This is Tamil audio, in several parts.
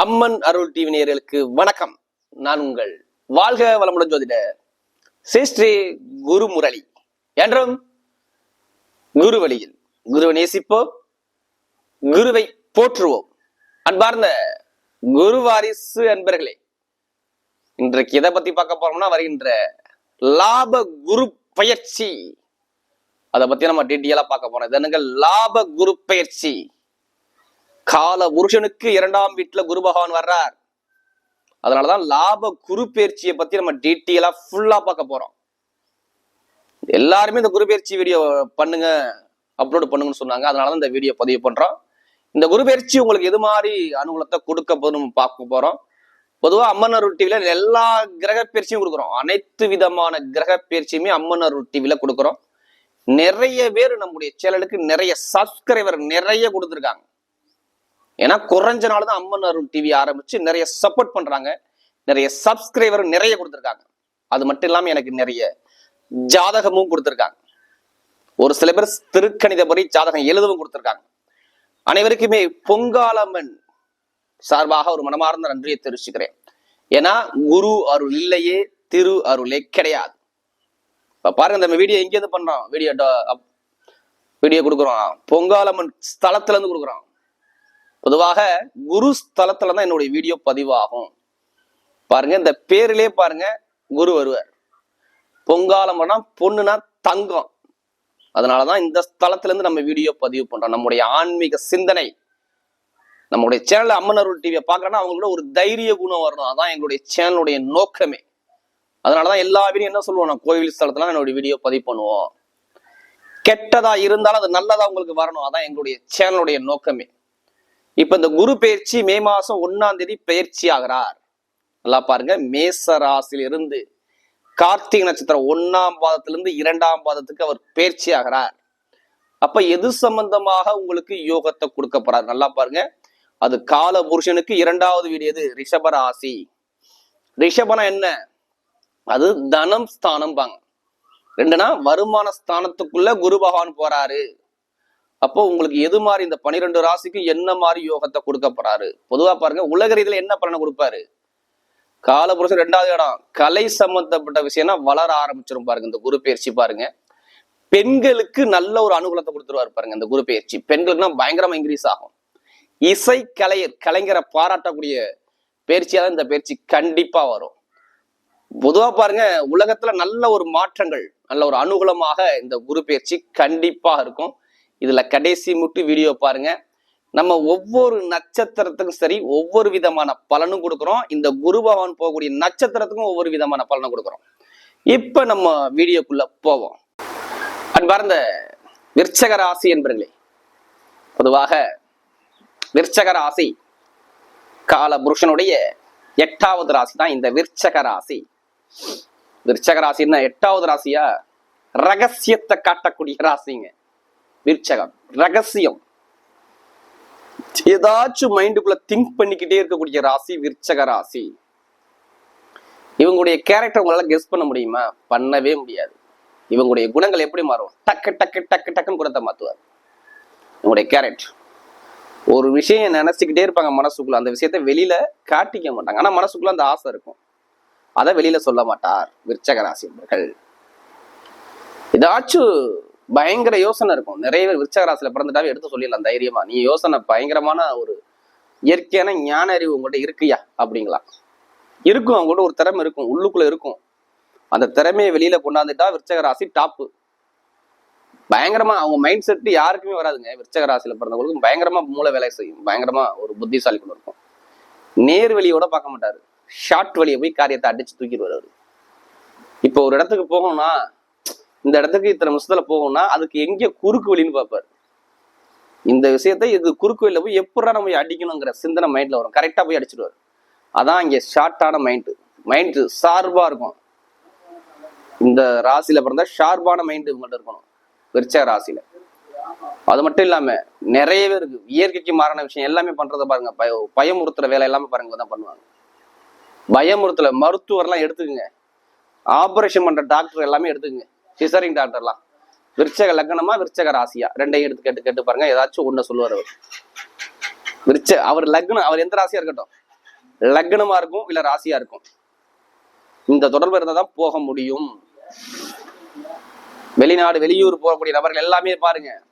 அம்மன் அருள் டிவி நேயர்களுக்கு வணக்கம். நான் உங்கள் வாழ்க வளமுடன் ஜோதிட ஸ்ரீ குரு முரளி என்றும் குரு வழியில் குருவை நேசிப்போம் குருவை போற்றுவோம். அன்பார்ந்த குரு வாரிசு அன்பர்களே இன்றைக்கு எதை பத்தி பார்க்க போறோம்னா வருகின்ற லாப குரு பயிற்சி. அதை பத்தி நம்ம டீட்டெயிலா பார்க்க போறோம். இது என்னங்க? லாப குரு பயிற்சி. கால புருஷனுக்கு இரண்டாம் வீட்டுல குரு பகவான் வர்றார். அதனாலதான் லாப குரு பயிற்சியை பத்தி நம்ம டீட்டெயிலா ஃபுல்லா பார்க்க போறோம். எல்லாருமே இந்த குரு பயிற்சி வீடியோ பண்ணுங்க அப்லோட் பண்ணுங்கன்னு சொன்னாங்க. அதனாலதான் இந்த வீடியோ பதிவு பண்றோம். இந்த குரு பயிற்சி உங்களுக்கு எது மாதிரி அனுகூலத்தை கொடுக்க போதும் பார்க்க போறோம். பொதுவா அம்மன் அருள் டிவில எல்லா கிரக பயிற்சியும் கொடுக்குறோம். அனைத்து விதமான கிரக பயிற்சியுமே அம்மன் அருள் டிவில கொடுக்குறோம். நிறைய பேர் நம்முடைய சேனலுக்கு நிறைய சப்ஸ்கிரைபர் நிறைய கொடுத்துருக்காங்க. ஏன்னா குறைஞ்ச நாள் தான் அம்மன் அருள் டிவி ஆரம்பிச்சு நிறைய சப்போர்ட் பண்றாங்க. நிறைய சப்ஸ்கிரைபர் நிறைய கொடுத்துருக்காங்க. அது மட்டும் இல்லாமல் எனக்கு நிறைய ஜாதகமும் கொடுத்துருக்காங்க. ஒரு சில பேர் திருக்கணிதபடி ஜாதகம் எழுதவும் கொடுத்துருக்காங்க. அனைவருக்குமே பொங்காலம்மன் சார்பாக ஒரு மனமார்ந்த நன்றியை தெரிவிச்சுக்கிறேன். ஏன்னா குரு அருள் இல்லையே திரு அருளே கிடையாது. இப்போ பாருங்க நம்ம வீடியோ எங்கேருந்து பண்றோம்? வீடியோ வீடியோ கொடுக்குறோம். பொங்காலம்மன் ஸ்தலத்துல இருந்து கொடுக்குறோம். பொதுவாக குரு ஸ்தலத்துல தான் என்னுடைய வீடியோ பதிவாகும். பாருங்க இந்த பேரிலே பாருங்க குரு வருவார். பொங்காலம்னா பொண்ணுனா தங்கம். அதனாலதான் இந்த ஸ்தலத்துல இருந்து நம்ம வீடியோ பதிவு பண்றோம். நம்முடைய ஆன்மீக சிந்தனை நம்முடைய சேனல் அம்மன் அருள் டிவியை பார்க்கறோம்னா அவங்களோட ஒரு தைரிய குணம் வரணும். அதான் எங்களுடைய சேனலுடைய நோக்கமே. அதனாலதான் எல்லா வீடியும் என்ன சொல்லுவோம் நான் கோவில் ஸ்தலத்துல என்னுடைய வீடியோ பதிவு பண்ணுவோம். கெட்டதா இருந்தாலும் அது நல்லதா உங்களுக்கு வரணும். அதான் எங்களுடைய சேனலுடைய நோக்கமே. இப்ப இந்த குரு பயிற்சி மே மாசம் ஒன்னாம் தேதி பயிற்சி ஆகிறார். நல்லா பாருங்க. மேச ராசியிலிருந்து கார்த்திகை நட்சத்திரம் ஒன்னாம் பாதத்திலிருந்து இரண்டாம் பாதத்துக்கு அவர் பயிற்சி ஆகிறார். அப்ப எது சம்பந்தமாக உங்களுக்கு யோகத்தை கொடுக்க போறார்? நல்லா பாருங்க. அது கால புருஷனுக்கு இரண்டாவது வீடு எது? ரிஷப ராசி. ரிஷபனா என்ன? அது தனம் ஸ்தானம் பாங்க ரெண்டுனா வருமான ஸ்தானத்துக்குள்ள குரு பகவான் போறாரு. அப்போ உங்களுக்கு எது மாதிரி இந்த பனிரெண்டு ராசிக்கும் என்ன மாதிரி யோகத்தை கொடுக்க போறாரு? பொதுவா பாருங்க உலக ரீதியில என்ன பலனை கொடுப்பாரு? காலபுருஷன் ரெண்டாவது இடம். கலை சம்பந்தப்பட்ட விஷயம்னா வளர ஆரம்பிச்சிரும் பாருங்க இந்த குரு பயிற்சி பாருங்க. பெண்களுக்கு நல்ல ஒரு அனுகூலத்தை கொடுத்துருவாரு பாருங்க இந்த குரு பயிற்சி. பெண்களுக்குனா பயங்கரமா இன்க்ரீஸ் ஆகும். இசை கலையர் கலைஞரை பாராட்டக்கூடிய பயிற்சியா தான் இந்த பயிற்சி கண்டிப்பா வரும். பொதுவா பாருங்க உலகத்துல நல்ல ஒரு மாற்றங்கள் நல்ல ஒரு அனுகூலமாக இந்த குரு பயிற்சி கண்டிப்பா இருக்கும். இதுல கடைசி முட்டு வீடியோ பாருங்க. நம்ம ஒவ்வொரு நட்சத்திரத்துக்கும் சரி ஒவ்வொரு விதமான பலனும் கொடுக்குறோம். இந்த குரு பகவான் போகக்கூடிய நட்சத்திரத்துக்கும் ஒவ்வொரு விதமான பலனும் கொடுக்குறோம். இப்ப நம்ம வீடியோக்குள்ள போவோம். அன்பார்ந்த விற்சக ராசி என்பர்களே பொதுவாக விற்சக ராசி கால புருஷனுடைய எட்டாவது ராசி தான் இந்த விற்சக ராசி. விற்சக ராசின்னா எட்டாவது ராசியா? ரகசியத்தை காட்டக்கூடிய ராசிங்க. விருச்சகம் ரகசியம். ஏதாச்சும் மைண்டுக்குள்ள திங்க் பண்ணிக்கிட்டே இருக்கக்கூடிய ராசி விருச்சக ராசி. இவங்களுடைய கேரக்டர் உங்களால கெஸ் பண்ண முடியுமா? பண்ணவே முடியாது. இவங்களுடைய குணங்கள் எப்படி மாறும்? டக்கு டக்கு டக்கு டக்குன்னு குணத்தை மாத்துவார். இவங்களுடைய கேரக்டர் ஒரு விஷயம் நினைச்சுக்கிட்டே இருப்பாங்க மனசுக்குள்ள. அந்த விஷயத்த வெளியில காட்டிக்க மாட்டாங்க. ஆனா மனசுக்குள்ள அந்த ஆசை இருக்கும். அதை வெளியில சொல்ல மாட்டார் விருச்சக ராசி என்பர்கள். ஏதாச்சும் பயங்கர யோசனை இருக்கும். நிறைய பேர் விருச்சகராசில பிறந்துட்டாவே எடுத்து சொல்லிடலாம் தைரியமா. நீ யோசனை பயங்கரமான ஒரு இயற்கையான ஞான அறிவு உங்கள்கிட்ட இருக்குயா? அப்படிங்களா இருக்கும். அவங்கள்ட்ட ஒரு திறமை இருக்கும். உள்ளுக்குள்ள இருக்கும். அந்த திறமையை வெளியில கொண்டாந்துட்டா விருச்சக ராசி டாப்பு பயங்கரமா அவங்க மைண்ட் செட் யாருக்குமே வராதுங்க. விருச்சக ராசியில பிறந்தவங்களுக்கு பயங்கரமா மூளை வேலை செய்யும். பயங்கரமா ஒரு புத்திசாலி கொண்டு இருக்கும். நேர் வழியோட பார்க்க மாட்டாரு. ஷார்ட் வழியை போய் காரியத்தை அடிச்சு தூக்கிடுவார் அவரு இப்போ ஒரு இடத்துக்கு போகணும்னா இந்த இடத்துக்கு இத்தனை நிமிஷத்துல போகணும்னா அதுக்கு எங்க குறுக்கு வழின்னு பார்ப்பாரு. இந்த விஷயத்த இது குறுக்கு வழியில போய் எப்படா நம்ம போய் அடிக்கணுங்கிற சிந்தனை மைண்ட்ல வரும். கரெக்டா போய் அடிச்சிடுவார். அதான் இங்க ஷார்ட்டான மைண்டு மைண்டு சார்பா இருக்கும். இந்த ராசியில பிறந்தா ஷார்ப்பான மைண்டு இவங்கள்ட்ட இருக்கணும். விருச்சக ராசியில. அது மட்டும் இல்லாம நிறையவே இருக்கு. இயற்கைக்கு மாறான விஷயம் எல்லாமே பண்றத பாருங்க. பய பயமுறுத்துற வேலை எல்லாமே பாருங்க. தான் பண்ணுவாங்க. பயமுறுத்தல மருத்துவர்லாம் எடுத்துக்கங்க. ஆபரேஷன் பண்ற டாக்டர் எல்லாமே எடுத்துக்கங்க. சிசரிங் டாக்டர்லாம். விருச்சக லக்னமா விருச்சக ராசியா? ரெண்டையும் எடுத்து கேட்டு கேட்டு பாருங்க. ஏதாச்சும் ஒண்ணு சொல்லுவார் அவர். விருச்ச அவர் லக்னம் அவர் எந்த ராசியா இருக்கட்டும். லக்னமா இருக்கும் இல்ல ராசியா இருக்கும். இந்த தொடர்பு இருந்தா தான் போக முடியும். வெளிநாடு வெளியூர் போகக்கூடிய நபர்கள் எல்லாமே பாருங்க.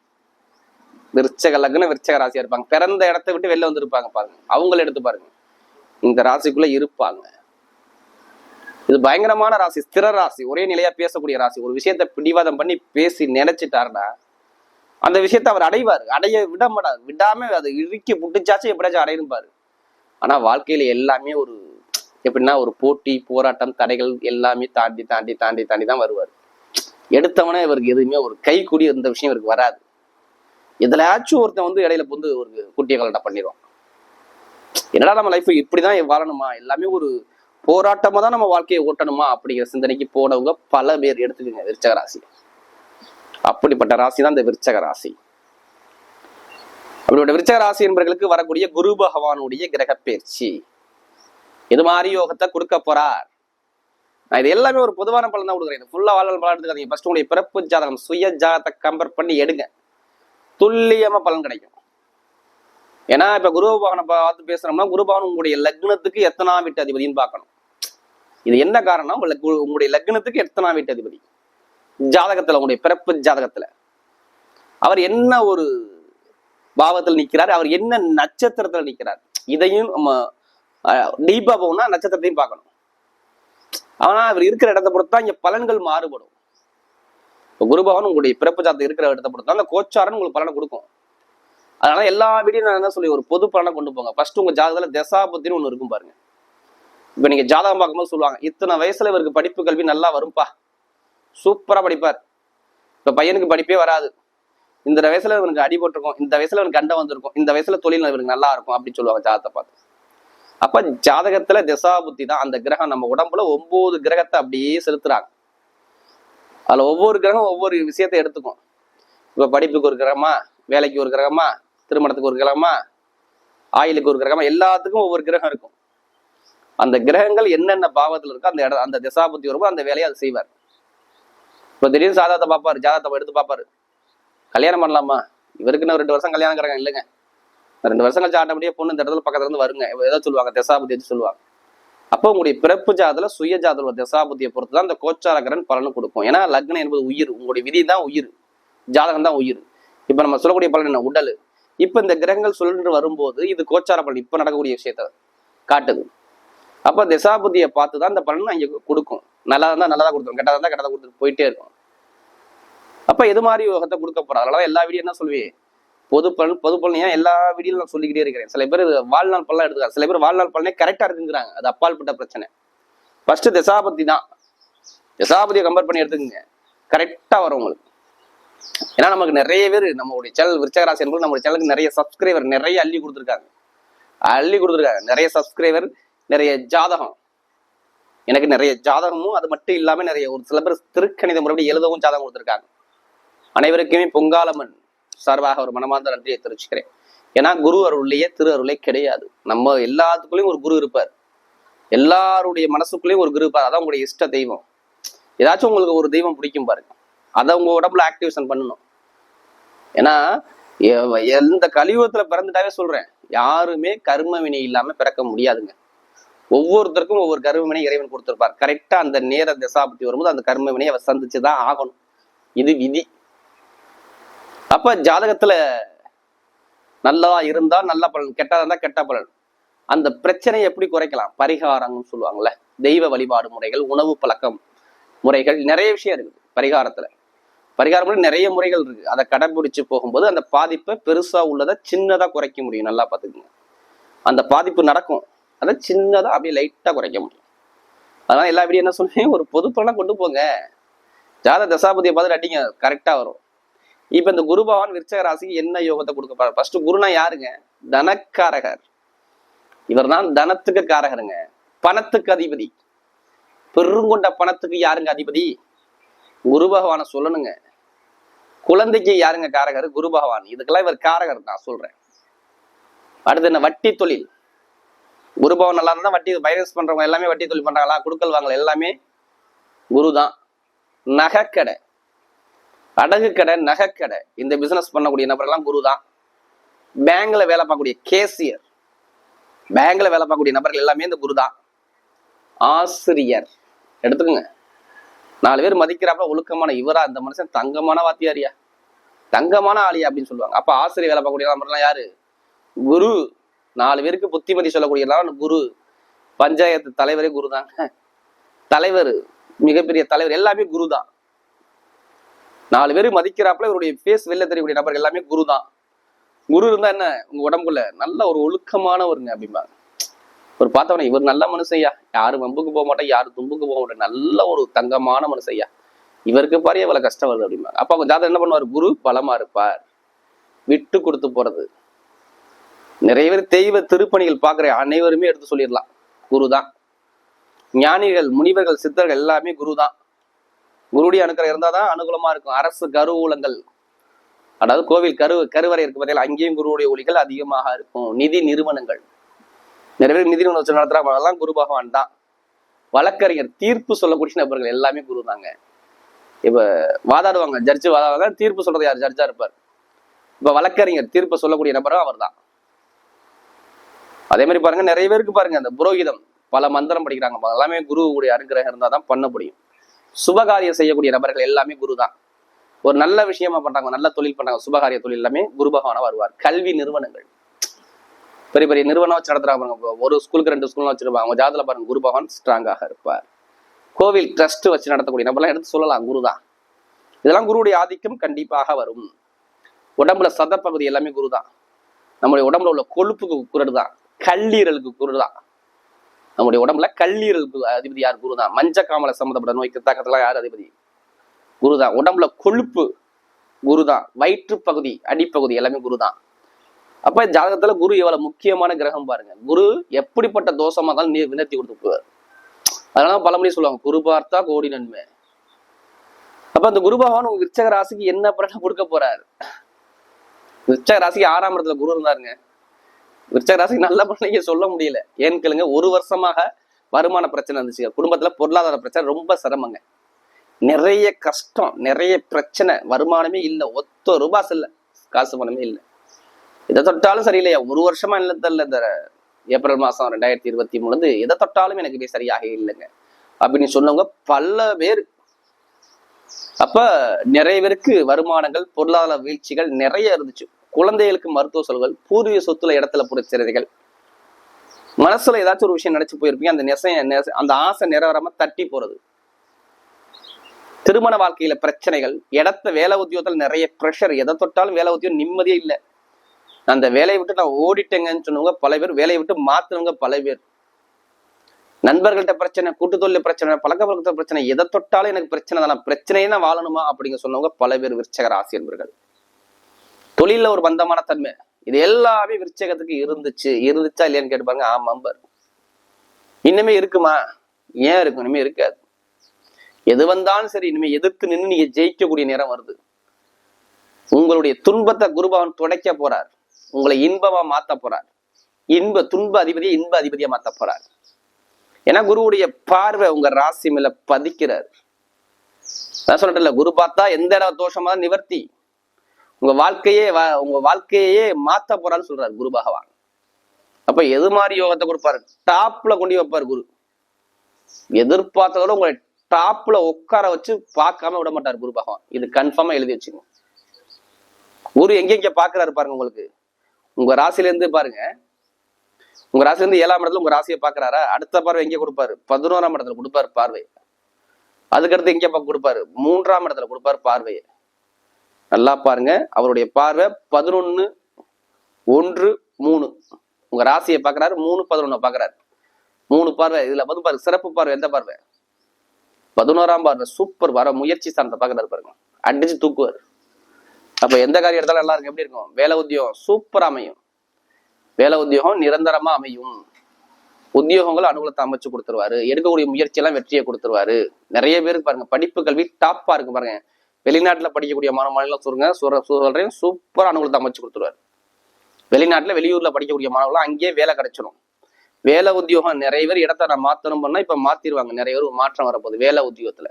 விருச்சக லக்னம் விருச்சக ராசியா இருப்பாங்க. பிறந்த இடத்தை விட்டு வெளில வந்திருப்பாங்க பாருங்க. அவங்கள எடுத்து பாருங்க. இந்த ராசிக்குள்ள இருப்பாங்க. இது பயங்கரமான ராசி ஸ்திர ராசி ஒரே நிலையா பேசக்கூடிய ராசி. ஒரு விஷயத்த பிடிவாதம் பண்ணி பேசி நினைச்சிட்டாருன்னா அந்த விஷயத்தை அவர் அடைவார். அடைய விட மாட்டார் விடாம அதை இறுக்கி புட்டுச்சாச்சும் எப்படியாச்சும் அடையிருப்பாரு ஆனா வாழ்க்கையில எல்லாமே ஒரு எப்படின்னா ஒரு போட்டி போராட்டம் தடைகள் எல்லாமே தாண்டி தாண்டி தாண்டி தாண்டி தான் வருவார். எடுத்தவனே இவருக்கு எதுவுமே ஒரு கை கூடி இந்த விஷயம் இவருக்கு வராது. எதுலயாச்சும் ஒருத்தன் வந்து இடையில வந்து ஒரு குட்டிய கலட்டா பண்ணிடுவான். என்னடா நம்ம லைஃப் இப்படிதான் வாழணுமா? எல்லாமே ஒரு போராட்டமா தான் நம்ம வாழ்க்கையை ஓட்டணுமா அப்படிங்கிற சிந்தனைக்கு போனவங்க பல பேர் எடுத்துக்கோங்க விருச்சக ராசி. அப்படிப்பட்ட ராசி தான் இந்த விருச்சக ராசி. அப்படிப்பட்ட விருச்சக ராசி என்பவர்களுக்கு வரக்கூடிய குரு பகவானுடைய கிரக பயிற்சி. இது மாதிரி யோகத்தை கொடுக்க போறார்? நான் இது எல்லாமே ஒரு பொதுவான பலன் தான் கொடுக்குறேன். ஃபுல்லா வாழ்நாள் பலன் எடுத்துக்காதீங்க. ஃபர்ஸ்ட் உங்களுடைய பிறப்பு ஜாதகம் சுய ஜாதகத்தை கம்பேர் பண்ணி எடுங்க. துல்லியமா பலன் கிடைக்கும். ஏன்னா இப்ப குரு பகவானை பார்த்து பேசுறோம்னா குரு பகவான் உங்களுடைய லக்னத்துக்கு எத்தனாம் வீட்டு அதிபதினு பார்க்கணும். இது என்ன காரணம்? உங்களுக்கு உங்களுடைய லக்னத்துக்கு எத்தனாம் வீட்டு அதிபதி? ஜாதகத்துல உங்களுடைய பிறப்பு ஜாதகத்துல. அவர் என்ன ஒரு பாவத்தில் நிற்கிறார் அவர் என்ன நட்சத்திரத்துல நிற்கிறார் இதையும் நம்ம டீப்பா போகணும்னா நட்சத்திரத்தையும் பார்க்கணும். ஆனா அவர் இருக்கிற இடத்தை பொறுத்தான் இங்க பலன்கள் மாறுபடும். குரு பகவான் உங்களுடைய பிறப்பு ஜாதகம் இருக்கிற இடத்தை பொறுத்தா அந்த கோச்சாரன் உங்களுக்கு பலனை கொடுக்கும். அதனால எல்லா வீடியும் நான் என்ன சொல்லி ஒரு பொது பலனை கொண்டு போங்க. ஃபர்ஸ்ட் உங்க ஜாதகத்துல தசாபத்தின்னு ஒன்று இருக்கும் பாருங்க. இப்போ நீங்கள் ஜாதகம் பார்க்கும்போது சொல்லுவாங்க இத்தனை வயசில் இவருக்கு படிப்பு கல்வி நல்லா வரும்பா. சூப்பராக படிப்பார். இப்போ பையனுக்கு படிப்பே வராது. இந்த வயசுல இவனுக்கு அடிபட்டிருக்கும் இந்த வயசுல இவனுக்கு கண்டம் வந்திருக்கும் இந்த வயசுல தொழில் இவனுக்கு நல்லா இருக்கும் அப்படின்னு சொல்லுவாங்க ஜாதகத்தை பார்த்து. அப்ப ஜாதகத்துல திசா புத்தி தான் அந்த கிரகம். நம்ம உடம்புல ஒன்பது கிரகத்தை அப்படியே செலுத்துறாங்க. அதுல ஒவ்வொரு கிரகம் ஒவ்வொரு விஷயத்தை எடுத்துக்கும். இப்ப படிப்புக்கு ஒரு கிரகமா வேலைக்கு ஒரு கிரகமா திருமணத்துக்கு ஒரு கிரகமா ஆயிலுக்கு ஒரு கிரகமா எல்லாத்துக்கும் ஒவ்வொரு கிரகம் இருக்கும். அந்த கிரகங்கள் என்னென்ன பாவத்துல இருக்கோ அந்த இடம் அந்த திசாபுத்தி வரும்போது அந்த வேலையை அது செய்வார். இப்ப திடீர்னு சாதகத்தை பார்ப்பாரு ஜாதகத்தை எடுத்து பார்ப்பாரு. கல்யாணம் பண்ணலாமா? இவருக்கு இன்னும் ரெண்டு வருஷம் கல்யாணம் கிரகம் இல்லைங்க. ரெண்டு வருஷம் கழிச்சு ஆட்டோமேட்டிக்கா பொண்ணு இந்த இடத்துல பக்கத்துல இருந்து வருங்க. ஏதோ சொல்லுவாங்க திசாபுத்தி வச்சு சொல்லுவாங்க. அப்போ உங்களுடைய பிறப்பு ஜாதத்தில் சுய ஜாதல திசாபுத்தியை பொறுத்து தான் அந்த கோச்சாரகரன் பலன் கொடுக்கும். ஏன்னா லக்னம் என்பது உயிர். உங்களுடைய விதி தான் உயிர். ஜாதகம் தான் உயிர். இப்ப நம்ம சொல்லக்கூடிய பலன் என்ன? உடல். இப்ப இந்த கிரகங்கள் சொல்லிட்டு வரும்போது இது கோச்சார பலன். இப்ப நடக்கக்கூடிய விஷயத்த காட்டுது. அப்ப திசாபுத்தியை பார்த்து தான் இந்த பலன் அங்கே கொடுக்கும். நல்லா இருந்தா நல்லதா கொடுத்துரும் கெட்டதா இருந்தா கெட்டதா கொடுத்துட்டு போயிட்டே இருக்கும். அப்ப எது மாதிரி யோகத்தை கொடுக்க போறோம் அதனால எல்லா வீடியோ என்ன சொல்லுவேன் பொது பலன் பொது பலன் ஏன் எல்லா வீடியோலும் நான் சொல்லிக்கிட்டே இருக்கிறேன். சில பேர் வாழ்நாள் பலன் எடுத்துக்காங்க சில பேர் வாழ்நாள் பலனே கரெக்டா இருக்குங்கிறாங்க. அது அப்பால்பட்ட பிரச்சனை. ஃபர்ஸ்ட் திசாபதி தான். திசாபதியை கம்பேர் பண்ணி எடுத்துக்கோங்க. கரெக்டா வரும் உங்களுக்கு. ஏன்னா நமக்கு நிறைய பேர் நம்மளுடைய சேனல் விருச்சகராசி என்பது நம்மளுடைய சேனலுக்கு நிறைய சப்ஸ்கிரைபர் நிறைய அள்ளி கொடுத்துருக்காங்க. அள்ளி கொடுத்துருக்காங்க. நிறைய சப்ஸ்கிரைபர் நிறைய ஜாதகம். எனக்கு நிறைய ஜாதகமும் அது மட்டும் இல்லாமல் நிறைய ஒரு சில பேர் திருக்கணித முறைப்படி எழுதவும் ஜாதகம் கொடுத்துருக்காங்க. அனைவருக்குமே பொங்காலம்மன் சார்பாக ஒரு மனமார்ந்த நன்றியை தெரிவிச்சுக்கிறேன். ஏன்னா குரு அருள்லையே திரு அருளே கிடையாது. நம்ம எல்லாத்துக்குள்ளேயும் ஒரு குரு இருப்பார். எல்லாருடைய மனசுக்குள்ளேயும் ஒரு குரு இருப்பார். அதான் உங்களுடைய இஷ்ட தெய்வம். ஏதாச்சும் உங்களுக்கு ஒரு தெய்வம் பிடிக்கும் பாருங்க. அதை உங்க உடம்புல ஆக்டிவேஷன் பண்ணணும். ஏன்னா எந்த கலியுகத்துல பிறந்துட்டாவே சொல்றேன். யாருமே கர்ம வினை இல்லாம பிறக்க முடியாதுங்க. ஒவ்வொருத்தருக்கும் ஒவ்வொரு கர்மவினை இறைவன் கொடுத்துருப்பார். கரெக்டா அந்த நேர தசாபத்தி வரும்போது அந்த கர்மவினை அவர் சந்திச்சுதான் ஆகணும். இது விதி. அப்ப ஜாதகத்துல நல்லதா இருந்தா நல்ல பலன் கெட்டதா இருந்தா கெட்ட பலன். அந்த பிரச்சனையை எப்படி குறைக்கலாம்? பரிகாரம்னு சொல்லுவாங்கல்ல தெய்வ வழிபாடு முறைகள் உணவு பழக்கம் முறைகள் நிறைய விஷயம் இருக்குது பரிகாரத்துல. பரிகாரம் நிறைய முறைகள் இருக்கு. அதை கடைபிடிச்சு போகும்போது அந்த பாதிப்பை பெருசா உள்ளதை சின்னதா குறைக்க முடியும். நல்லா பாத்துக்கோங்க அந்த பாதிப்பு நடக்கும். அதை சின்னதா அப்படியே லைட்டா குறைக்க முடியும். அதனால் எல்லா வீடியோ என்ன சொல்லுவேன் ஒரு பொது கொண்டு போங்க. ஜாத தசாபதியை பார்த்துட்டு அடிங்க கரெக்டா வரும். இப்ப இந்த குருபவான் விருச்சக ராசிக்கு என்ன யோகத்தை கொடுக்க போறாரு? ஃபர்ஸ்ட் குருனா யாருங்க? தனக்காரகர். இவர் தான் தனத்துக்கு காரகருங்க. பணத்துக்கு அதிபதி. பெருங்கொண்ட பணத்துக்கு யாருங்க அதிபதி? குரு பகவானை சொல்லணுங்க. குழந்தைக்கு யாருங்க காரகர்? குரு பகவான். இதுக்கெல்லாம் இவர் காரகர் நான் சொல்றேன். அடுத்து என்ன? வட்டி தொழில். குரு பவன் நல்லா இருந்தால் வட்டி பைனான்ஸ் பண்ணுறவங்க எல்லாமே வட்டி தொழில் பண்ணுறாங்களா குடுக்கல் வாங்கல எல்லாமே குரு தான் நகைக்கடை. அடகு கடை நகைக்கடை. இந்த பிசினஸ் பண்ணக்கூடிய நபரெல்லாம் குரு தான் பேங்கில் வேலை பார்க்கக்கூடிய கேசியர் பேங்கில் வேலை பார்க்கக்கூடிய நபர்கள் எல்லாமே இந்த குரு தான் ஆசிரியர். எடுத்துக்கோங்க. நாலு பேர் மதிக்கிறாப்ப ஒழுக்கமான இவரா இந்த மனுஷன் தங்கமான வாத்தியாரியா? தங்கமான ஆளியா அப்படின்னு சொல்லுவாங்க. அப்ப ஆசிரியர் வேலை பார்க்கக்கூடிய நபர்லாம் யாரு? குரு. நாலு பேருக்கு புத்திமதி சொல்லக்கூடிய எல்லாம் குரு பஞ்சாயத்து தலைவரே குரு தாங்க தலைவர் மிகப்பெரிய தலைவர் எல்லாமே குரு தான் நாலு பேர் மதிக்கிறாப்புல இவருடைய ஃபேஸ் வெளில தெரியக்கூடிய நபர் எல்லாமே குரு தான் குரு இருந்தா என்ன? உங்க உடம்புல நல்ல ஒரு ஒழுக்கமானவருங்க அப்படிம்பாங்க. ஒரு பார்த்தவனே இவர் நல்ல மனுஷையா யாரும் வம்புக்கு போக மாட்டேன் யாரும் தும்புக்கு போக மாட்டேன் நல்ல ஒரு தங்கமான மனுஷையா இவருக்கு பாரு எவ்வளவு கஷ்டம் வருது அப்படிம்பாங்க. அப்ப அவங்க ஜாதகம் என்ன பண்ணுவார்? குரு பலமா இருப்பார். விட்டு கொடுத்து போறது. நிறைய பேர் தெய்வ திருப்பணிகள் பார்க்குற அனைவருமே எடுத்து சொல்லிடலாம். குரு தான் ஞானிகள் முனிவர்கள் சித்தர்கள் எல்லாமே குரு தான் குருடைய அனுக்கிற இருந்தாதான் அனுகூலமாக இருக்கும். அரசு கருவூலங்கள் அதாவது கோவில் கரு கருவறை இருக்கு பார்த்தீங்களா அங்கேயும் குருவுடைய ஒளிகள் அதிகமாக இருக்கும். நிதி நிறுவனங்கள். நிறைய பேர் நிதி நிறுவனம் வச்சு அதெல்லாம் குரு பகவான் தான். வழக்கறிஞர் தீர்ப்பு சொல்லக்கூடிய நபர்கள் எல்லாமே குரு தாங்க இப்போ வாதாடுவாங்க. ஜட்ஜு வாதாடுவாங்க. தீர்ப்பு சொல்றது யார்? ஜட்ஜா இருப்பார். இப்போ வழக்கறிஞர் தீர்ப்பு சொல்லக்கூடிய நபரும் அவர் தான் அதே மாதிரி பாருங்க நிறைய பேருக்கு பாருங்க அந்த புரோகிதம் பல மந்திரம் படிக்கிறாங்க. எல்லாமே குருவுடைய அனுகிரகம் இருந்தால் தான் பண்ண முடியும். சுபகாரியம் செய்யக்கூடிய நபர்கள் எல்லாமே குரு தான் ஒரு நல்ல விஷயமா பண்றாங்க நல்ல தொழில் பண்றாங்க சுபகாரிய தொழில் எல்லாமே குரு பகவானா வருவார். கல்வி நிறுவனங்கள். பெரிய பெரிய நிறுவனம் வச்சு நடத்துறாங்க பாருங்க. ஒரு ஸ்கூலுக்கு ரெண்டு ஸ்கூல்லாம் வச்சிருப்பாங்க. அவங்க ஜாதல பாருங்க குரு பகவான் ஸ்ட்ராங்காக இருப்பார். கோவில் ட்ரஸ்ட் வச்சு நடத்தக்கூடிய நம்மளாம் எடுத்து சொல்லலாம் குரு தான் இதெல்லாம் குருவுடைய ஆதிக்கம் கண்டிப்பாக வரும். உடம்புல சத பகுதி எல்லாமே குரு தான் நம்முடைய உடம்புல உள்ள கொழுப்புக்கு குரடு தான் கல்லீரலுக்கு குரு தான் நம்முடைய உடம்புல கல்லீரலுக்கு அதிபதி யார்? குரு தான் மஞ்ச சம்மந்தப்பட்ட நோய்க்கு தாக்கத்துல யார் அதிபதி? குரு தான் உடம்புல கொழுப்பு குரு தான் வயிற்று பகுதி அடிப்பகுதி எல்லாமே குரு தான் அப்ப ஜாதகத்துல குரு எவ்வளவு முக்கியமான கிரகம் பாருங்க. குரு எப்படிப்பட்ட தோஷமா இருந்தாலும் நீ வினத்தி கொடுத்து போவார். அதனால பழமொழி சொல்லுவாங்க குரு பார்த்தா கோடி நன்மை. அப்ப அந்த குரு பகவான் உங்க விருச்சக ராசிக்கு என்ன பலனை கொடுக்க போறாரு? விருச்சக ராசிக்கு ஆறாம் இடத்துல குரு இருந்தாருங்க. விருச்சக ராசிக்கு நல்ல பலனைங்க சொல்ல முடியல. ஏன்னு கேளுங்க ஒரு வருஷமாக வருமான பிரச்சனை இருந்துச்சு. குடும்பத்துல பொருளாதார பிரச்சனை ரொம்ப சிரமங்க. நிறைய கஷ்டம் நிறைய பிரச்சனை வருமானமே இல்லை. ஒத்த ரூபா இல்ல காசு பணமே இல்லை. எதை தொட்டாலும் சரியில்லையா? ஒரு வருஷமா இல்லை தெரியல இந்த ஏப்ரல் மாசம் ரெண்டாயிரத்தி இருபத்தி மூணுலேருந்து. எதை தொட்டாலும் எனக்கு இப்படி சரியாக இல்லைங்க. அப்படின்னு சொன்னவங்க பல பேர். அப்ப நிறைய பேருக்கு வருமானங்கள் பொருளாதார வீழ்ச்சிகள் நிறைய இருந்துச்சு. குழந்தைகளுக்கு மருத்துவ செலவுகள் பூர்வீக சொத்துல இடத்துல பிரச்சனைகள் மனசுல ஏதாச்சும் ஒரு விஷயம் நினைச்சு போயிருப்பீங்க அந்த நெசை நெச- அந்த ஆசை நிறைவேறாம தட்டி போறது. திருமண வாழ்க்கையில பிரச்சனைகள் இடத்த வேலை உத்தியோகத்துல நிறைய ப்ரெஷர் எதை தொட்டாலும் வேலை உத்தியோகம் நிம்மதியே இல்லை. அந்த வேலையை விட்டு நான் ஓடிட்டேங்கன்னு சொன்னவங்க பல பேர் வேலையை விட்டு மாத்தினவங்க பல பேர். நண்பர்கள்ட்ட பிரச்சனை கூட்டு தொழில் பிரச்சனை பழக்க பழக்கத்த பிரச்சனை எதை தொட்டாலும் எனக்கு பிரச்சனை தானே பிரச்சனையே நான் வாழணுமா? அப்படிங்க சொன்னவங்க பல பேர் விருச்சக ஆசிரியர்கள் என்பர்கள் தொழில ஒரு பந்தமான தன்மை. இது எல்லாமே விருச்சகத்துக்கு இருந்துச்சு. இருந்துச்சா இல்லையான்னு கேட்டுப்பாங்க ஆமா அம்பர். இன்னுமே இருக்குமா? ஏன் இருக்கும்? இனிமே இருக்காது. எது வந்தாலும் சரி இனிமே எதிர்த்து நின்று நீங்க ஜெயிக்கக்கூடிய நேரம் வருது. உங்களுடைய துன்பத்தை குருபவன் துடைக்க போறார். உங்களை இன்பமா மாத்த போறார். இன்ப துன்ப அதிபதியை இன்ப அதிபதியா மாத்த போறார். ஏன்னா குருவுடைய பார்வை உங்க ராசி மேல பதிக்கிறார். நான் சொல்றேன்ல குரு பார்த்தா எந்த இடம் தோஷமா நிவர்த்தி. உங்க வாழ்க்கையே வா- உங்க வாழ்க்கையே மாத்த போறான்னு சொல்றாரு குரு பகவான். அப்ப எது மாதிரி யோகத்தை கொடுப்பாரு? டாப்ல கொண்டு வைப்பார் குரு. எதிர்பார்த்ததோட உங்களை டாப்ல உட்கார வச்சு பார்க்காம விட மாட்டார் குரு பகவான். இது கன்ஃபார்மா எழுதி வச்சுங்க குரு எங்கெங்க பாக்குறாரு பாருங்க உங்களுக்கு. உங்க ராசில இருந்து பாருங்க. உங்க ராசில இருந்து ஏழாம் இடத்துல உங்க ராசியை பாக்குறாரா அடுத்த பார்வை எங்க கொடுப்பாரு? பதினோராம் இடத்துல கொடுப்பாரு பார்வை அதுக்கடுத்து எங்க பா- கொடுப்பாரு? மூன்றாம் இடத்துல கொடுப்பாரு பார்வையை. நல்லா பாருங்க. அவருடைய பார்வை பதினொன்னு ஒன்று மூணு. உங்க ராசியை பாக்குறாரு மூணு பதினொன்னு பாக்குறாரு மூணு பார்வை. இதுல வந்து பாருங்க சிறப்பு பார்வை எந்த பார்வை? பதினோராம் பார்வை. சூப்பர். வர முயற்சி ஸ்தானத்தை பாக்குறாரு பாருங்க. அடிச்சு தூக்குவார். அப்ப எந்த காரியம் எடுத்தாலும் நல்லா இருக்கும் எப்படி இருக்கும்? வேலை உத்தியோகம். சூப்பரா அமையும். வேலை உத்தியோகம் நிரந்தரமா அமையும். உத்தியோகங்களை அனுகூலத்தை அமைச்சு கொடுத்துருவாரு. எடுக்கக்கூடிய முயற்சி எல்லாம் வெற்றியை கொடுத்துருவாரு. நிறைய பேருக்கு பாருங்க படிப்பு கல்வி டாப்பா இருக்கு பாருங்க. வெளிநாட்டில் படிக்கக்கூடிய மாணவ சொல்லுங்க. சொல்றேன். சூப்பராக அனுகூலத்தை அமைச்சு கொடுத்துருவாரு. வெளிநாட்டில் வெளியூரில் படிக்கக்கூடிய மாணவர்கள் அங்கேயே வேலை கிடைச்சிடும் வேலை உத்தியோகம் நிறைய பேர் இடத்த நான் மாற்றணும் பண்ணால் இப்போ மாற்றிடுவாங்க நிறைய பேர் ஒரு மாற்றம் வரப்போகுது. வேலை உத்தியோகத்தில்.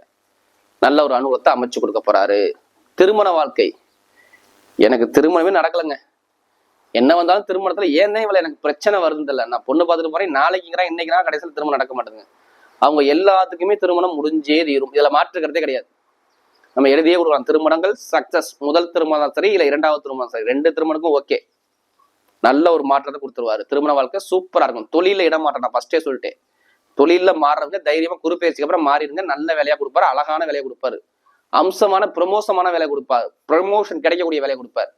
நல்ல ஒரு அனுகூலத்தை அமைச்சு கொடுக்க போறாரு. திருமண வாழ்க்கை. எனக்கு திருமணமே நடக்கலைங்க. என்ன வந்தாலும் திருமணத்துல ஏன்னே இவ்வளோ எனக்கு பிரச்சனை வருது இல்ல நான் பொண்ணு பார்த்துட்டு போறேன். நாளைக்குங்கிறேன் இன்னைக்குனா கடைசியில் திருமணம் நடக்க மாட்டேங்குது. அவங்க எல்லாத்துக்குமே திருமணம் முடிஞ்சே தீரும். இதுல மாற்றுக்கிறதே கிடையாது. நம்ம எழுதியே கொடுக்கலாம். திருமணங்கள் சக்சஸ் முதல் திருமணம் சரி இல்லை இரண்டாவது திருமணம் சரி. ரெண்டு திருமணக்கும் ஓகே நல்ல ஒரு மாற்றத்தை கொடுத்துருவாரு. திருமண வாழ்க்கை சூப்பராக இருக்கும். தொழில இடம் நான் ஃபர்ஸ்டே சொல்லிட்டேன். தொழில மாறுறவங்க தைரியமா குறுப்பேச்சுக்கு அப்புறம் மாறிடுங்க நல்ல வேலையா கொடுப்பாரு அழகான வேலையை கொடுப்பாரு. அம்சமான ப்ரமோசமான வேலை கொடுப்பாரு. ப்ரமோஷன் கிடைக்கக்கூடிய வேலையை கொடுப்பாரு.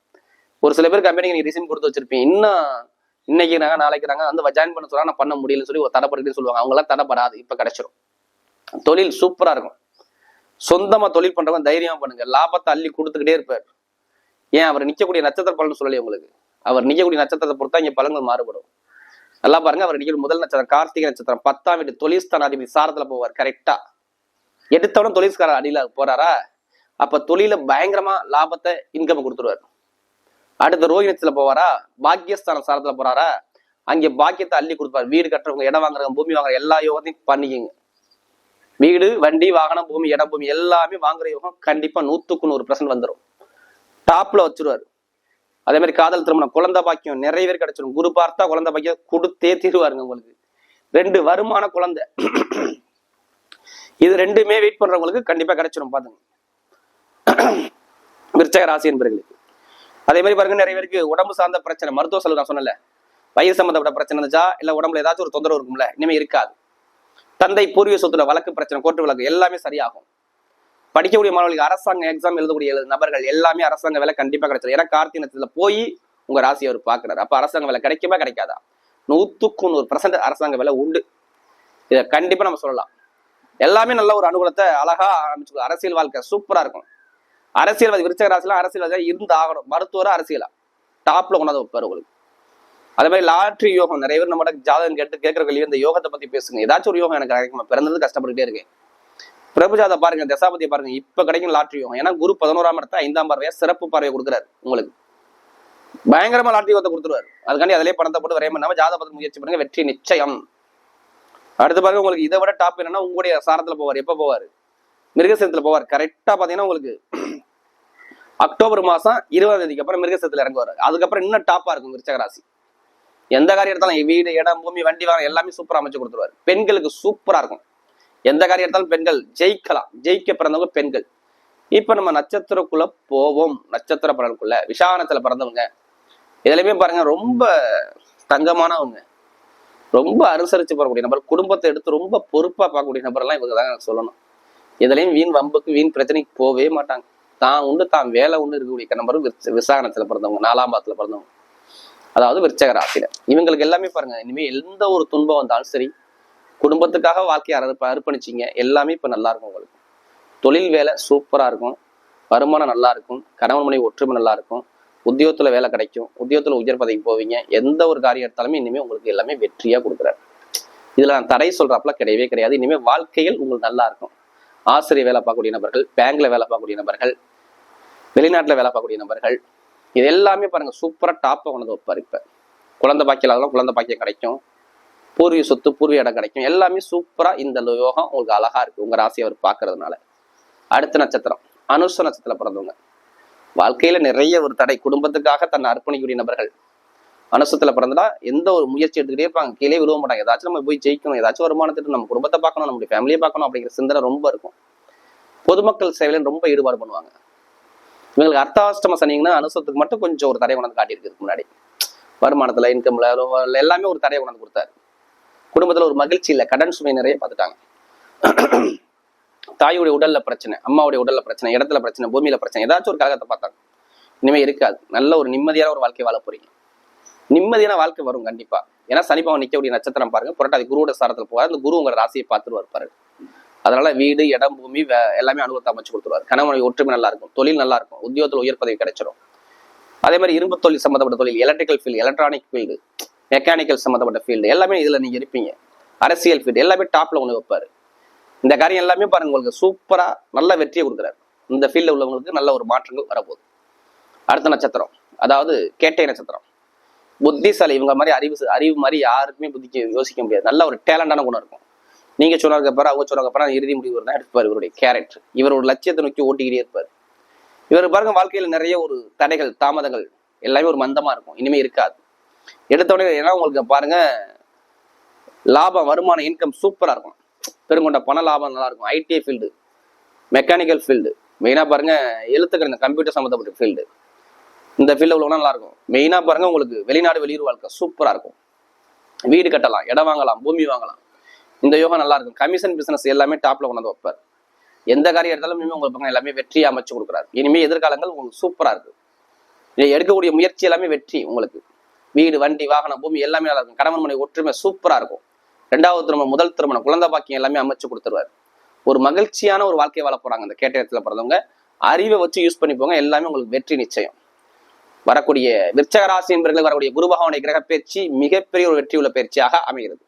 ஒரு சில பேர் கம்பெனிக்கு நீ ரிசீம் கொடுத்து வச்சிருப்பீங்க. இன்னும் இன்னைக்கு நாங்கள் நாளைக்கு நாங்க வந்து ஜாயின் பண்ண சொல்றா நான் பண்ண முடியலன்னு சொல்லி ஒரு தடைப்பட்டு சொல்லுவாங்க. அவங்களாம் தடைப்படாது. இப்ப கிடைச்சிரும். தொழில் சூப்பரா இருக்கும். சொந்தமா தொழில் பண்ணுறவன் தைரியமா பண்ணுங்க. லாபத்தை அள்ளி கொடுத்துக்கிட்டே இருப்பார். ஏன்? அவர் நிற்கக்கூடிய நட்சத்திர பலன் சொல்லலையே உங்களுக்கு. அவர் நிற்கக்கூடிய நட்சத்திரத்தை பொறுத்தா இங்க பலன்கள் மாறுபடும். நல்லா பாருங்க அவர் நிக்கக்கூடிய முதல் நட்சத்திரம் கார்த்திகை நட்சத்திரம். பத்தாம் வீட்டு தொழில்ஸ்தானாதிபதி சாரத்துல போவார் கரெக்டா எடுத்தவன தொழில்ஸ்கார அடியில போறாரா? அப்ப தொழில பயங்கரமா லாபத்தை இன்கம் கொடுத்துருவார். அடுத்த ரோஹிணத்துல போவாரா? பாக்கியஸ்தான சாரத்துல போறாரா? அங்கே பாக்கியத்தை அள்ளி கொடுப்பார். வீடு கட்டுறவங்க இடம் வாங்குறவங்க பூமி வாங்குற எல்லா யோகத்தையும் பண்ணிக்கங்க. வீடு வண்டி வாகனம் பூமி இடம் பூமி எல்லாமே வாங்குற யோகம் கண்டிப்பா நூத்துக்கு நூறு பர்சன்ட் வந்துடும் டாப்ல வச்சிருவாரு. அதே மாதிரி காதல் திருமணம் குழந்தை பாக்கியம் நிறைய பேர் கிடைச்சிடும் குரு பார்த்தா குழந்தை பாக்கியம் கொடுத்தே தீருவாருங்க உங்களுக்கு. ரெண்டு வருமான குழந்தை. இது ரெண்டுமே வெயிட் பண்றவங்களுக்கு கண்டிப்பா கிடைச்சிடும் பாத்துங்க. விருச்சக ராசி என்பவர்களுக்கு அதே மாதிரி பாருங்க நிறைய பேருக்கு உடம்பு சார்ந்த பிரச்சனை மருத்துவ செலவு நான் சொன்னல வயிறு சம்பந்தப்பட்ட பிரச்சனை இருந்துச்சா? இல்ல உடம்புல ஏதாச்சும் ஒரு தொந்தரவு இருக்கும்ல? இனிமே இருக்காது. தந்தை பூர்வீக சொத்துல வழக்கு பிரச்சனை கோர்ட்டு வழக்கு எல்லாமே சரியாகும். படிக்கக்கூடிய மாணவர்களுக்கு அரசாங்க எக்ஸாம் எழுதக்கூடிய நபர்கள் எல்லாமே அரசாங்க வேலை கண்டிப்பா கிடைச்சது ஏன்னா கார்த்திகை போய் உங்க ராசி அவர் பாக்குறாரு அப்ப அரசாங்க வேலை கிடைக்குமா கிடைக்காதா? நூத்துக்கு நூறு பர்சன்ட் அரசாங்க வேலை உண்டு. இதை கண்டிப்பா நம்ம சொல்லலாம். எல்லாமே நல்ல ஒரு அனுகூலத்தை அழகா ஆரம்பிச்சு அரசியல் வாழ்க்கை சூப்பரா இருக்கும். அரசியல்வாதி விருச்சக ராசிலாம் அரசியல்வாதியா இருந்து ஆகணும் மருத்துவரா அரசியலா. டாப்ல கொண்டாந்து வைப்பாரு உங்களுக்கு. அதே மாதிரி லாட்ரி யோகம் நிறைய பேர் நம்ம ஜாதகம் கேட்டு கேட்கறவங்க இந்த யோகத்தை பத்தி பேசுங்க. ஏதாச்சும் ஒரு யோகம் எனக்கு கிடைக்கும்? பிறந்தது கஷ்டப்பட்டுட்டே இருக்கேன். பிரபுஜாத பாருங்க தசாபதியை பாருங்க. இப்ப கிடைக்கும் லாட்ரி யோகம். ஏன்னா குரு பதினோராம் இடத்த ஐந்தாம் பார்வையா சிறப்பு பார்வையை கொடுக்குறாரு உங்களுக்கு. பயங்கரமா லாட்ரி யோகத்தை கொடுத்துருவாரு. அதுக்காண்டி அதிலே பணத்தை போட்டு வரைய பண்ணாம ஜாதகத்துக்கு முயற்சி பண்ணுங்க. வெற்றி நிச்சயம். அடுத்து பாருங்க உங்களுக்கு இதை விட டாப் என்னன்னா உங்களுடைய சாரத்துல போவார். எப்ப போவார்? மிருகசீரத்துல போவார். கரெக்டா பாத்தீங்கன்னா உங்களுக்கு அக்டோபர் மாசம் இருபதாம் தேதிக்கு அப்புறம் மிருகசீரத்துல இறங்குவார். அதுக்கப்புறம் இன்னும் டாப்பா இருக்கும் விருச்சகராசி எந்த காரியம் எடுத்தாலும் வீடு இடம் பூமி வண்டி வாகனம் எல்லாமே சூப்பராக அமைச்சு கொடுத்துருவாரு. பெண்களுக்கு சூப்பரா இருக்கும். எந்த காரியம் எடுத்தாலும் பெண்கள் ஜெயிக்கலாம். ஜெயிக்க பிறந்தவங்க பெண்கள். இப்போ நம்ம நட்சத்திரக்குள்ள போவோம். நட்சத்திர பலனுக்குள்ள விசாகனத்துல பிறந்தவங்க. இதுலையுமே பாருங்க ரொம்ப தங்கமானவங்க. ரொம்ப அனுசரிச்சு போகக்கூடிய நபர் குடும்பத்தை எடுத்து ரொம்ப பொறுப்பா பார்க்கக்கூடிய நபர் எல்லாம் இவங்க தான் சொல்லணும். இதுலயும் வீண் வம்புக்கு வீண் பிரச்சனைக்கு போகவே மாட்டாங்க. தான் உண்டு தான் வேலை உண்டு இருக்கக்கூடிய நபரும் விருச்ச- விசாகனத்துல பிறந்தவங்க நாலாம் பாத்தில் பிறந்தவங்க. அதாவது விருச்சக ராசியில. இவங்களுக்கு எல்லாமே பாருங்க இனிமே எந்த ஒரு துன்பம் வந்தாலும் சரி குடும்பத்துக்காக வாழ்க்கையை அர்ப்பணிச்சிங்க அர்ப்பணிச்சீங்க. எல்லாமே இப்போ நல்லா இருக்கும் உங்களுக்கு. தொழில் வேலை சூப்பராக இருக்கும். வருமானம் நல்லா இருக்கும். கணவன் மனைவி ஒற்றுமை நல்லா இருக்கும். உத்தியோகத்தில் வேலை கிடைக்கும். உத்தியோகத்தில் உயர் பதவிக்கு போவீங்க. எந்த ஒரு காரியம் எடுத்தாலுமே இனிமே உங்களுக்கு எல்லாமே வெற்றியாக கொடுக்குறாரு. இதில் நான் தடை சொல்றாப்புல கிடையவே கிடையாது. இனிமேல் வாழ்க்கையில் உங்களுக்கு நல்லா இருக்கும். ஆசிரியர் வேலை பார்க்கக்கூடிய நபர்கள் பேங்க்ல வேலை பார்க்கக்கூடிய நபர்கள் வெளிநாட்டில் வேலை பார்க்கக்கூடிய நபர்கள் இது எல்லாமே பாருங்க சூப்பராக டாப்பை கொண்டு வைப்பார் இப்போ. குழந்தை பாக்கியம் குழந்தை பாக்கியம் கிடைக்கும். பூர்வீக சொத்து பூர்வீக இடம் கிடைக்கும். எல்லாமே சூப்பராக இந்த யோகம் உங்களுக்கு அழகாக இருக்குது உங்கள் ராசியை அவர் பார்க்கறதுனால. அடுத்த நட்சத்திரம் அனுஷ நட்சத்திரம் பிறந்தவங்க. வாழ்க்கையில் நிறைய ஒரு தடை குடும்பத்துக்காக தன்னை அர்ப்பணிக்கக்கூடிய நபர்கள். அனுசத்தில் பிறந்தா எந்த ஒரு முயற்சி எடுத்துக்கிட்டே இருப்பாங்க கீழே விழுவ மாட்டாங்க. ஏதாச்சும் நம்ம போய் ஜெயிக்கணும் ஏதாச்சும் வருமானத்திட்டு நம்ம குடும்பத்தை பார்க்கணும் நம்மளுடைய ஃபேமிலியை பார்க்கணும் அப்படிங்கிற சிந்தனை ரொம்ப இருக்கும். பொதுமக்கள் சேவையில ரொம்ப ஈடுபாடு பண்ணுவாங்க. இவங்களுக்கு அர்த்தாஷ்டம சனிங்கன்னா அனுசத்துக்கு மட்டும் கொஞ்சம் ஒரு தடை கொண்டாந்து காட்டியிருக்கு முன்னாடி. வருமானத்துல இன்கம்ல எல்லாமே ஒரு தடையை கொண்டாந்து கொடுத்தாரு. குடும்பத்துல ஒரு மகிழ்ச்சி இல்லை. கடன் சுமை நிறைய பார்த்துட்டாங்க. தாயுடைய உடல்ல பிரச்சனை அம்மாவுடைய உடல்ல பிரச்சனை இடத்துல பிரச்சனை பூமியில பிரச்சனை ஏதாச்சும் ஒரு காலத்தை பார்த்தாங்க. இனிமே இருக்காது. நல்ல ஒரு நிம்மதியான ஒரு வாழ்க்கை வாழ போறீங்க. நிம்மதியான வாழ்க்கை வரும் கண்டிப்பா. ஏன்னா சனிபவன் நிக்கக்கூடிய நட்சத்திரம் பாருங்க. புரட்டாதி குருவோட சாரத்துல போவார். அந்த குரு உங்க ராசியை பார்த்துட்டு வருப்பாரு அதனால வீடு இடம் பூமி எல்லாமே அனுபவத்தை அமைச்சு கொடுத்துருவாரு. கணவன் ஒற்றுமை நல்லா இருக்கும் தொழில் நல்லா இருக்கும் உத்தியோகத்தில் உயர் பதவி கிடைச்சிரும். அதே மாதிரி இரும்பு தொழில் சம்மந்தப்பட்ட தொழில் electrical field electronic field mechanical சம்மந்தப்பட்ட ஃபீல்டு எல்லாமே இதுல நீங்க இருப்பீங்க. அரசியல் ஃபீல்டு எல்லாமே டாப்ல ஒன்று வைப்பாரு. இந்த காரியம் எல்லாமே பாருங்க உங்களுக்கு சூப்பரா நல்ல வெற்றியை கொடுக்குறாரு. இந்த ஃபீல்டில் உள்ளவங்களுக்கு நல்ல ஒரு மாற்றங்கள் வரப்போகுது. அடுத்த நட்சத்திரம் அதாவது கேட்டை நட்சத்திரம். புத்திசாலி இவங்க மாதிரி அறிவு அறிவு மாதிரி யாருக்குமே புத்திக்கு யோசிக்க முடியாது. நல்ல ஒரு டேலண்டான குணம் இருக்கும். நீங்க சொன்னதுக்கு அப்புறம் அவங்க சொன்னதுக்கு அப்புறம் இறுதி முடிவு தான் எடுப்பார் இவருடைய கேரக்டர் இவர் ஒரு லட்சியத்தை நோக்கி ஓட்டிக்கிட்டே இருப்பார். இவர் பாருங்க வாழ்க்கையில நிறைய ஒரு தடைகள் தாமதங்கள் எல்லாமே ஒரு மந்தமா இருக்கும். இனிமே இருக்காது. எடுத்தோடனே ஏன்னா உங்களுக்கு பாருங்க லாபம் வருமானம் இன்கம் சூப்பரா இருக்கும். பெருங்கொண்ட பண லாபம் நல்லா இருக்கும். ஐடிஐ ஃபீல்டு மெக்கானிக்கல் ஃபீல்டு மெயினா பாருங்க எழுத்துக்கிற இந்த கம்ப்யூட்டர் சம்மந்தப்பட்ட ஃபீல்டு இந்த ஃபீல்டு உள்ளவங்க நல்லா இருக்கும். மெயினா பாருங்க உங்களுக்கு வெளிநாடு வெளியூர் வாழ்க்கை சூப்பரா இருக்கும். வீடு கட்டலாம் இடம் வாங்கலாம் பூமி வாங்கலாம். இந்த யோகம் நல்லா இருக்கும். கமிஷன் பிசினஸ் எல்லாமே டாப்ல கொண்டு வைப்பார். எந்த காரியம் எடுத்தாலும் இனிமே உங்களுக்கு பாருங்க எல்லாமே வெற்றியை அமைச்சு கொடுக்குறாரு. இனிமேல் எதிர்காலங்கள் உங்களுக்கு சூப்பரா இருக்கு இதை எடுக்கக்கூடிய முயற்சி எல்லாமே வெற்றி உங்களுக்கு. வீடு வண்டி வாகனம் பூமி எல்லாமே நல்லா இருக்கும். கணவன் மனைவி ஒற்றுமை சூப்பரா இருக்கும். ரெண்டாவது திருமணம் முதல் திருமணம் குழந்தை பாக்கியம் எல்லாமே அமைச்சு கொடுத்துருவாரு. ஒரு மகிழ்ச்சியான ஒரு வாழ்க்கை வாழ போறாங்க இந்த கேட்ட இடத்துல பிறந்தவங்க. அறிவை வச்சு யூஸ் பண்ணி போங்க எல்லாமே உங்களுக்கு வெற்றி நிச்சயம். வரக்கூடிய விருச்சக என்பர்கள் வரக்கூடிய குரு பகவானுடைய கிரக பயிற்சி மிகப்பெரிய ஒரு வெற்றி உள்ள பயிற்சியாக அமைகிறது.